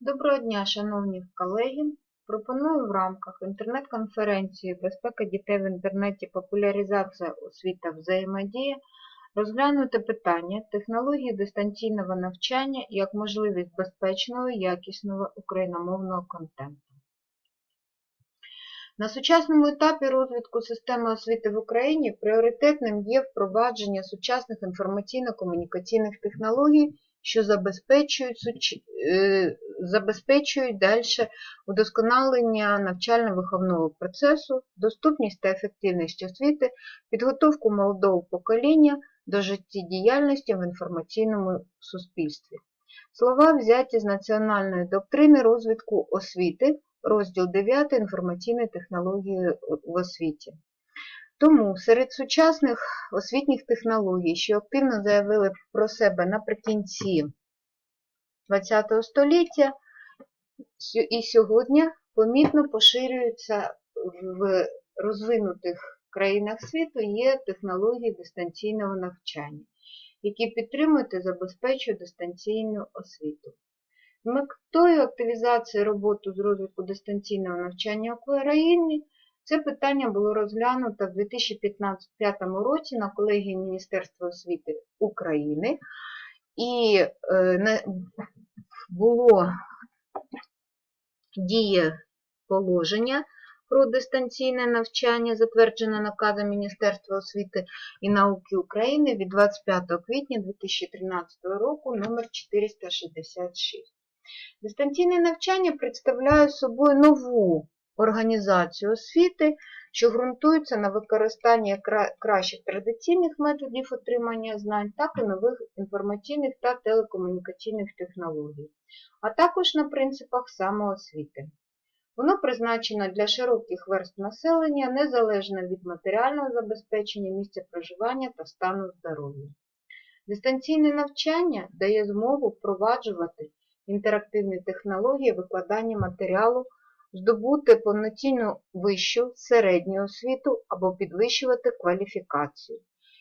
Доброго дня, шановні колеги! Пропоную в рамках інтернет-конференції Безпека дітей в інтернеті, популяризація освіта взаємодія розглянути питання технології дистанційного навчання як можливість безпечного якісного україномовного контенту. На сучасному етапі розвитку системи освіти в Україні пріоритетним є впровадження сучасних інформаційно-комунікаційних технологій, що забезпечують, е, забезпечують далі удосконалення навчально-виховного процесу, доступність та ефективність освіти, підготовку молодого покоління до життєдіяльності в інформаційному суспільстві. Слова взяті з національної доктрини розвитку освіти, розділ 9 інформаційні технології в освіті. Тому серед сучасних освітніх технологій, що активно заявили про себе наприкінці ХХ століття, і сьогодні помітно поширюються в розвинутих країнах світу є технології дистанційного навчання, які підтримують і забезпечують дистанційну освіту. Метою активізації роботи з розвитку дистанційного навчання в Україні це питання було розглянуто в 2015 році на колегії Міністерства освіти України і е, було діє положення про дистанційне навчання, затверджене наказом Міністерства освіти і науки України від 25 квітня 2013 року номер 466. Дистанційне навчання представляє собою нову організацію освіти, що ґрунтується на використанні кращих традиційних методів отримання знань, так і нових інформаційних та телекомунікаційних технологій, а також на принципах самоосвіти. Воно призначено для широких верств населення, незалежно від матеріального забезпечення, місця проживання та стану здоров'я. Дистанційне навчання дає змогу впроваджувати інтерактивні технології викладання матеріалу, здобути повноцінну вищу, середню освіту або підвищувати кваліфікацію.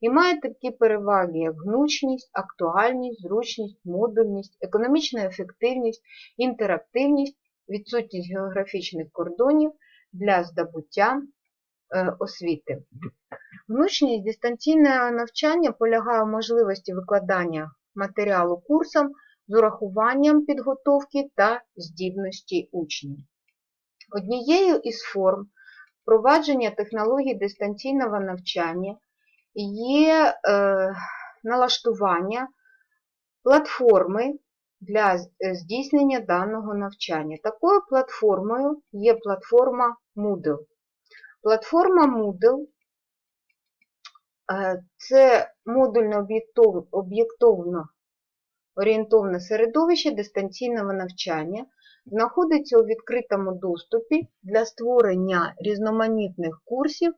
І має такі переваги, як гнучність, актуальність, зручність, модульність, економічна ефективність, інтерактивність, відсутність географічних кордонів для здобуття е, освіти. Гнучність дистанційного навчання полягає в можливості викладання матеріалу курсом з урахуванням підготовки та здібності учнів. Однією із форм впровадження технологій дистанційного навчання є е, налаштування платформи для е, здійснення даного навчання. Такою платформою є платформа Moodle. Платформа Moodle е, це модульно об'єктовно орієнтовне середовище дистанційного навчання, знаходиться у відкритому доступі для створення різноманітних курсів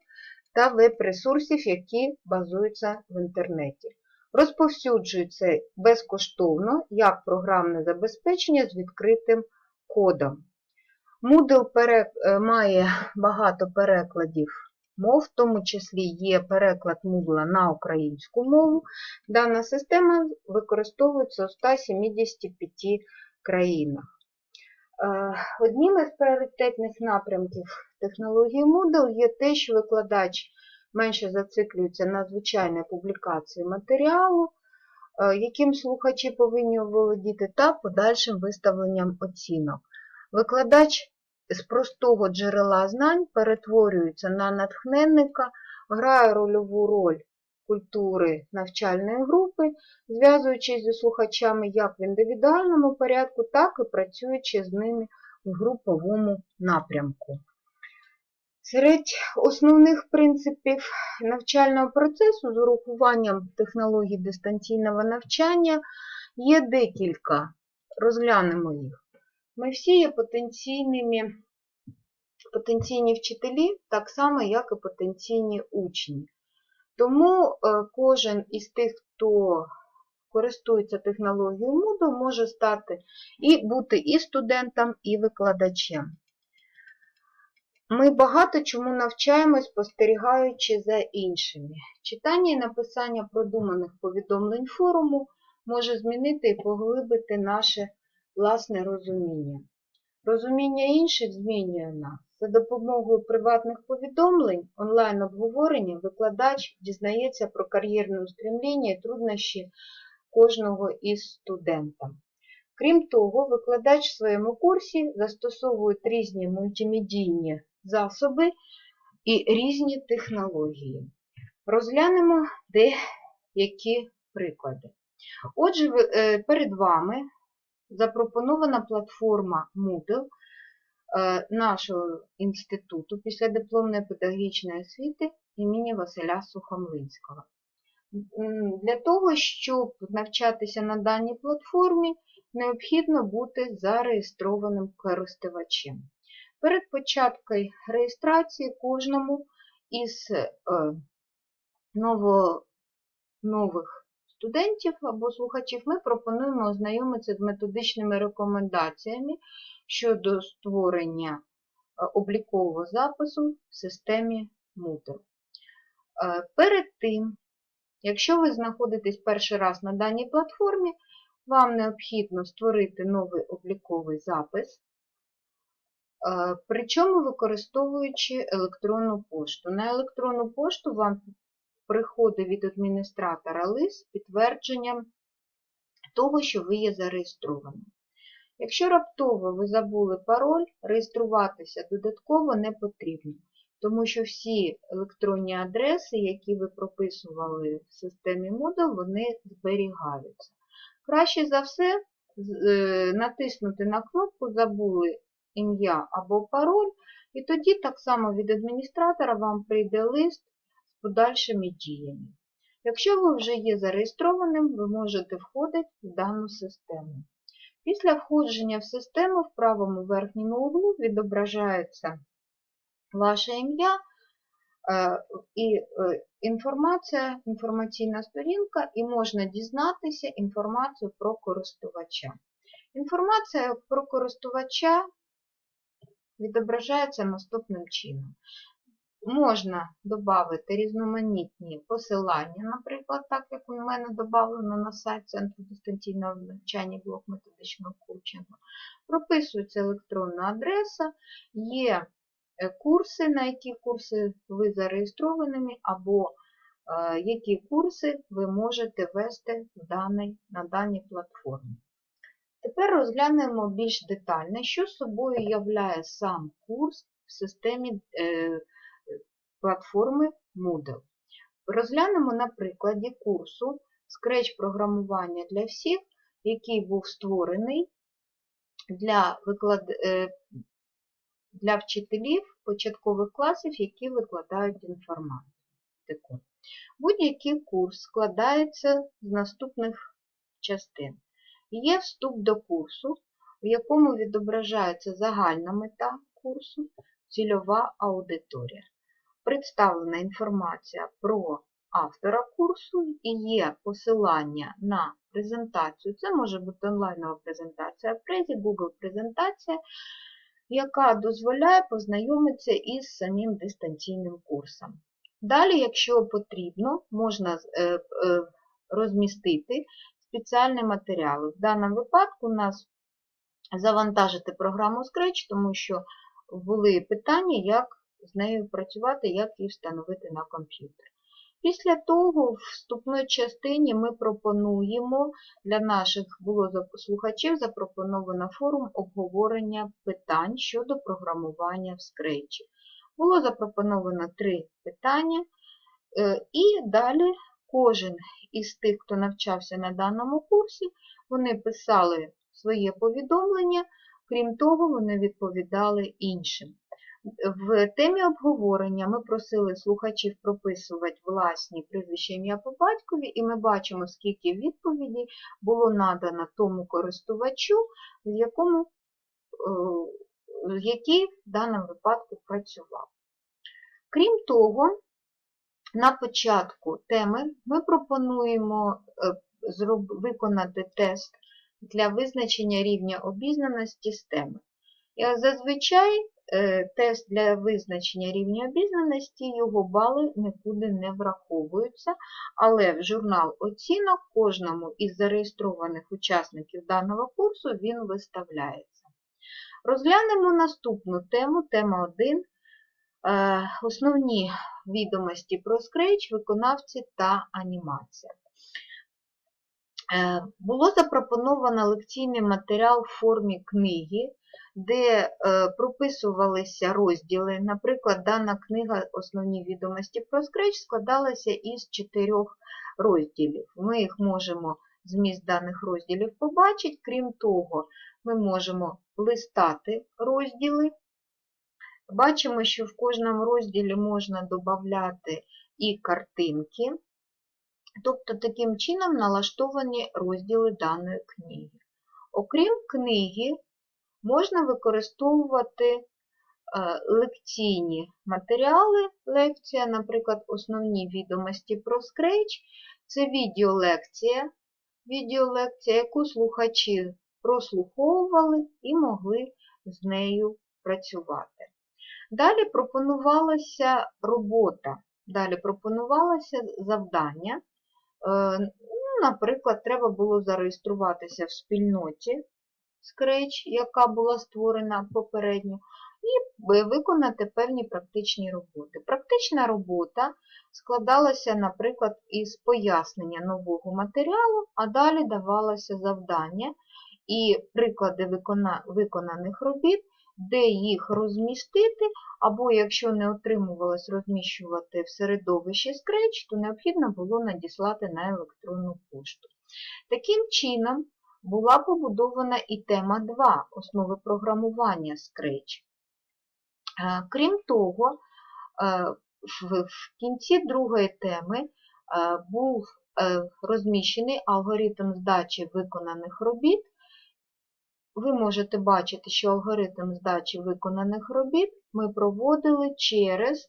та веб-ресурсів, які базуються в інтернеті. Розповсюджується безкоштовно як програмне забезпечення з відкритим кодом. Moodle е, має багато перекладів мов, в тому числі є переклад Moodle на українську мову. Дана система використовується у 175 країнах. Е, Одним із пріоритетних напрямків технології Moodle є те, що викладач менше зациклюється на звичайній публікації матеріалу, е, яким слухачі повинні володіти, та подальшим виставленням оцінок. Викладач з простого джерела знань перетворюється на натхненника, грає рольову роль культури навчальної групи, зв'язуючись зі слухачами як в індивідуальному порядку, так і працюючи з ними в груповому напрямку. Серед основних принципів навчального процесу з урахуванням технологій дистанційного навчання є декілька. Розглянемо їх. Ми всі є потенційними, потенційні вчителі, так само, як і потенційні учні. Тому е, кожен із тих, хто користується технологією Moodle, може стати і бути і студентом, і викладачем. Ми багато чому навчаємось, спостерігаючи за іншими. Читання і написання продуманих повідомлень форуму може змінити і поглибити наше власне розуміння. Розуміння інших змінює нас. За допомогою приватних повідомлень, онлайн-обговорення викладач дізнається про кар'єрне устремління і труднощі кожного із студента. Крім того, викладач в своєму курсі застосовує різні мультимедійні засоби і різні технології. Розглянемо деякі приклади. Отже, е, перед вами запропонована платформа Moodle нашого інституту післядипломної педагогічної освіти імені Василя Сухомлинського. Для того, щоб навчатися на даній платформі, необхідно бути зареєстрованим користувачем. Перед початком реєстрації кожному із е, ново, нових студентів або слухачів ми пропонуємо ознайомитися з методичними рекомендаціями щодо створення е, облікового запису в системі Moodle. Е, Перед тим, якщо ви знаходитесь перший раз на даній платформі, вам необхідно створити новий обліковий запис, е, причому використовуючи електронну пошту. На електронну пошту вам приходить від адміністратора лист з підтвердженням того, що ви є зареєстрованим. Якщо раптово ви забули пароль, реєструватися додатково не потрібно, тому що всі електронні адреси, які ви прописували в системі Moodle, вони зберігаються. Краще за все е, натиснути на кнопку Забули ім'я або пароль, і тоді так само від адміністратора вам прийде лист з подальшими діями. Якщо ви вже є зареєстрованим, ви можете входити в дану систему. Після входження в систему в правому верхньому углу відображається ваше ім'я е, і е, інформація, інформаційна сторінка, і можна дізнатися інформацію про користувача. Інформація про користувача відображається наступним чином. Можна додати різноманітні посилання, наприклад, так як у мене додано на сайт Центру дистанційного навчання блок методичного коучингу. Прописується електронна адреса, є е, курси, на які курси ви зареєстрованими, або е, які курси ви можете вести на даній платформі. Тепер розглянемо більш детально, що собою являє сам курс в системі е, платформи Moodle. Розглянемо на прикладі курсу Scratch програмування для всіх, який був створений для, виклад... е, для вчителів початкових класів, які викладають інформатику. Будь-який курс складається з наступних частин. Є вступ до курсу, в якому відображається загальна мета курсу, цільова аудиторія. Представлена інформація про автора курсу і є посилання на презентацію. Це може бути онлайнова презентація презі, Google презентація, яка дозволяє познайомитися із самим дистанційним курсом. Далі, якщо потрібно, можна е, е, розмістити спеціальні матеріали. В даному випадку у нас завантажити програму Scratch, тому що були питання, як з нею працювати, як її встановити на комп'ютер. Після того в вступної частині ми пропонуємо для наших було слухачів запропоновано форум обговорення питань щодо програмування в Scratch. Було запропоновано три питання, е, і далі кожен із тих, хто навчався на даному курсі, вони писали своє повідомлення, крім того, вони відповідали іншим. В темі обговорення ми просили слухачів прописувати власні прізвища ім'я по батькові, і ми бачимо, скільки відповідей було надано тому користувачу, з якому, е, який в даному випадку працював. Крім того, на початку теми ми пропонуємо е, виконати тест для визначення рівня обізнаності з теми. Зазвичай е, тест для визначення рівня обізнаності, його бали нікуди не враховуються, але в журнал оцінок кожному із зареєстрованих учасників даного курсу він виставляється. Розглянемо наступну тему, тема 1. Е, Основні відомості про Scratch, виконавці та анімація. Е, Було запропоновано лекційний матеріал в формі книги, де е, прописувалися розділи. Наприклад, дана книга Основні відомості про Scratch складалася із чотирьох розділів. Ми їх можемо, зміст даних розділів побачити. Крім того, ми можемо листати розділи. Бачимо, що в кожному розділі можна додати і картинки. Тобто таким чином налаштовані розділи даної книги. Окрім книги, можна використовувати е, лекційні матеріали. Лекція, наприклад, основні відомості про Scratch. Це відеолекція, відеолекція, яку слухачі прослуховували і могли з нею працювати. Далі пропонувалася робота, далі пропонувалося завдання. Е, ну, Наприклад, треба було зареєструватися в спільноті Scratch, яка була створена попередньо, і виконати певні практичні роботи. Практична робота складалася, наприклад, із пояснення нового матеріалу, а далі давалося завдання і приклади виконаних робіт, де їх розмістити, або якщо не отримувалось розміщувати в середовищі Scratch, то необхідно було надіслати на електронну пошту. Таким чином, була побудована і тема 2 основи програмування Scratch. Е, Крім того, е, в кінці другої теми е, був розміщений алгоритм здачі виконаних робіт. Ви можете бачити, що алгоритм здачі виконаних робіт ми проводили через е,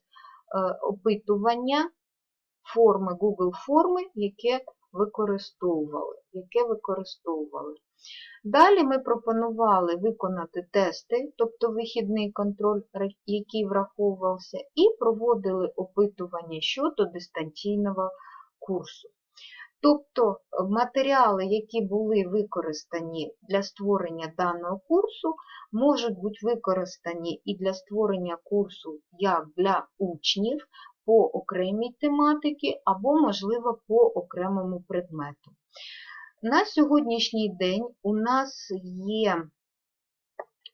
опитування форми Google форми, яке використовували. Яке використовували. Далі ми пропонували виконати тести, тобто вихідний контроль, який враховувався, і проводили опитування щодо дистанційного курсу. Тобто матеріали, які були використані для створення даного курсу, можуть бути використані і для створення курсу як для учнів по окремій тематиці, або, можливо, по окремому предмету. На сьогоднішній день у нас є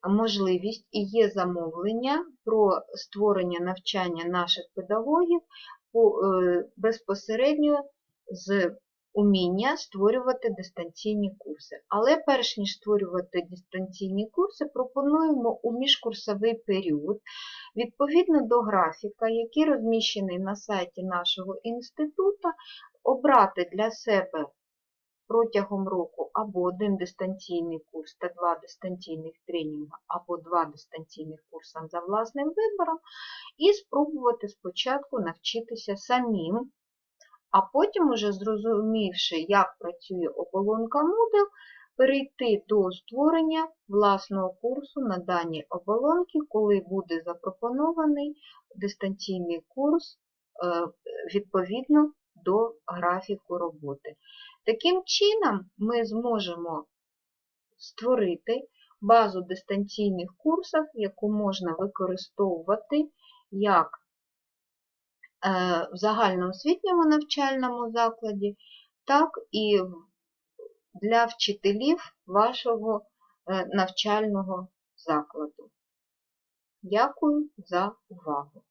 можливість і є замовлення про створення навчання наших педагогів безпосередньо з уміння створювати дистанційні курси. Але перш ніж створювати дистанційні курси, пропонуємо у міжкурсовий період, відповідно до графіка, який розміщений на сайті нашого інституту, обрати для себе протягом року або один дистанційний курс та два дистанційних тренінга, або два дистанційних курси за власним вибором, і спробувати спочатку навчитися самим а потім, уже зрозумівши, як працює оболонка Moodle, перейти до створення власного курсу на даній оболонці, коли буде запропонований дистанційний курс е, відповідно до графіку роботи. Таким чином, ми зможемо створити базу дистанційних курсів, яку можна використовувати як в загальноосвітньому навчальному закладі, так і для вчителів вашого е, навчального закладу. Дякую за увагу!